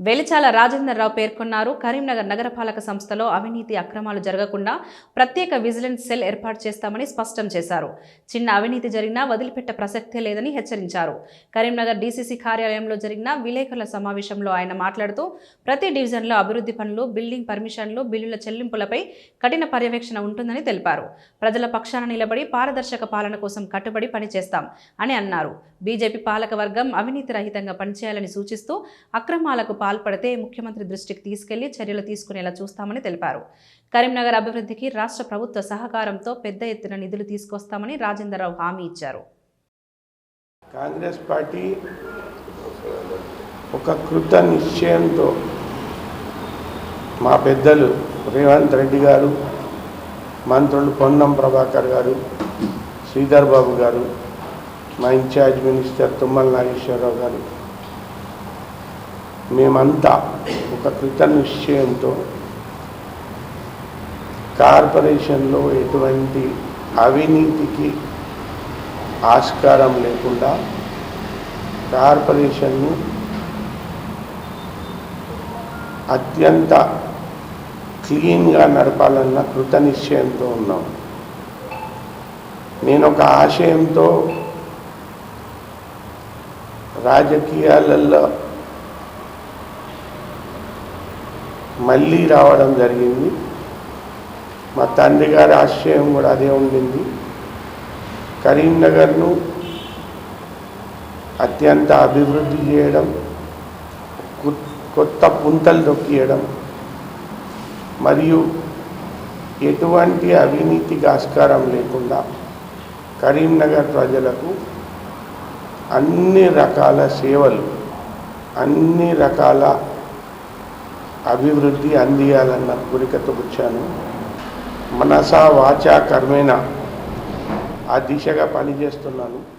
వెలిచాల రాజేందర్రావు పేర్కొన్నారు. కరీంనగర్ నగరపాలక సంస్థలో అవినీతి అక్రమాలు జరగకుండా ప్రత్యేక విజిలెన్స్ సెల్ ఏర్పాటు చేస్తామని స్పష్టం చేశారు. చిన్న అవినీతి జరిగినా వదిలిపెట్ట ప్రసక్తే లేదని హెచ్చరించారు. కరీంనగర్ డీసీసీ కార్యాలయంలో జరిగిన విలేకరుల సమావేశంలో ఆయన మాట్లాడుతూ ప్రతి డివిజన్లో అభివృద్ధి పనులు బిల్డింగ్ పర్మిషన్లు బిల్లుల చెల్లింపులపై కఠిన పర్యవేక్షణ ఉంటుందని తెలిపారు. ప్రజల పక్షాన నిలబడి పారదర్శక పాలన కోసం కట్టుబడి పనిచేస్తాం అని అన్నారు. బీజేపీ పాలకవర్గం అవినీతి రహితంగా పనిచేయాలని సూచిస్తూ అక్రమాలకు పాల్పడితే ముఖ్యమంత్రి దృష్టికి తీసుకెళ్ళి చర్యలు తీసుకునేలా చూస్తామని తెలిపారు. కరీంనగర్ అభివృద్ధికి రాష్ట్ర ప్రభుత్వ సహకారంతో పెద్ద ఎత్తున నిధులు తీసుకొస్తామని రాజేంద్రరావు హామీ ఇచ్చారు. కాంగ్రెస్ పార్టీ ఒక కృత నిశ్చయంతో మా పెద్దలు రేవంత్ రెడ్డి గారు మంత్రులు పొన్నం ప్రభాకర్ గారు శ్రీధర్ బాబు గారు మా ఇన్ఛార్జ్ మినిస్టర్ తుమ్మల నాగేశ్వరరావు గారు మేమంతా ఒక కృత నిశ్చయంతో కార్పొరేషన్లో ఎటువంటి అవినీతికి ఆస్కారం లేకుండా కార్పొరేషన్ను అత్యంత క్లీన్గా నడపాలన్న కృత నిశ్చయంతో ఉన్నాం. నేను ఒక ఆశయంతో రాజకీయాలలో మళ్ళీ రావడం జరిగింది. మా తండ్రి గారి ఆశయం కూడా అదే ఉండింది. కరీంనగర్ను అత్యంత అభివృద్ధి చేయడం కొత్త పుంతలు తొక్కియడం మరియు ఎటువంటి అవినీతికి ఆస్కారం లేకుండా కరీంనగర్ ప్రజలకు అన్ని రకాల సేవలు అన్ని రకాల అభివృద్ధి అందియాలన్న కోరికతో వచ్చాను. మనసా వాచా కర్మేణ. ఆ దిశగా పనిచేస్తున్నాను.